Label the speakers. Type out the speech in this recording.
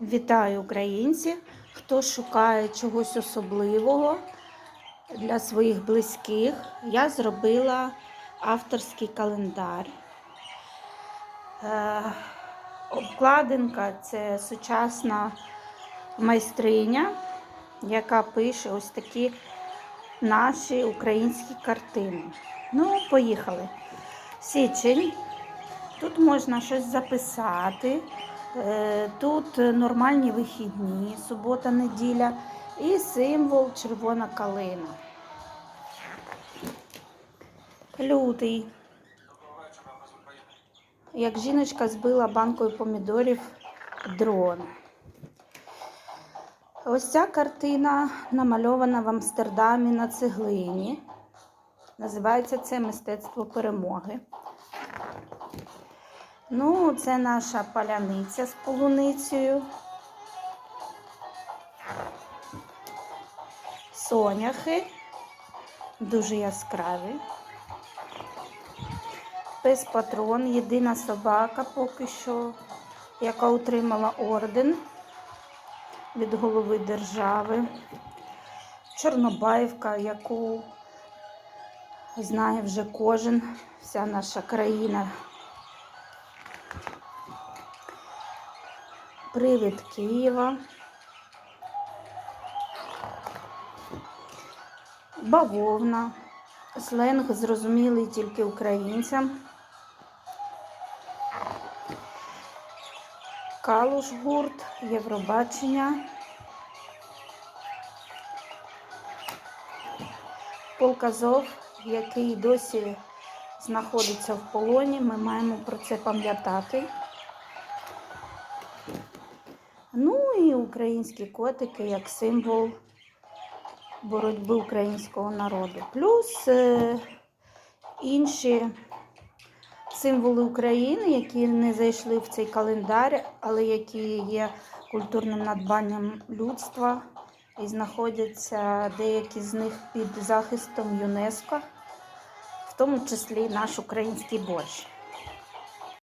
Speaker 1: Вітаю українці! Хто шукає чогось особливого для своїх близьких, я зробила авторський календар. Е, обкладинка це сучасна майстриня, яка пише ось такі наші українські картини. Ну, поїхали. Січень. Тут можна щось записати. Е, Тут нормальні вихідні, субота, неділя і символ червона калина. Лютий. Як жіночка збила банкою помідорів дрон. Ось ця картина намальована в Амстердамі на цеглині. Називається це мистецтво перемоги. Ну, це наша паляниця з полуницею. Соняхи. Дуже яскраві. Пес патрон, єдина собака поки що, яка отримала орден від голови держави. Чорнобаївка, яку знає вже кожен, вся наша країна. Привід Києва. Бавовна. Сленг зрозумілий тільки українцям. Калуш гурт, Євробачення. Полказов, який досі знаходиться в полоні. Ми маємо про це пам'ятати. Ну і українські котики як символ боротьби українського народу. Плюс е, інші символи України, які не зайшли в цей календар, але які є культурним надбанням людства і знаходяться деякі з них під захистом ЮНЕСКО, в тому числі наш український борщ.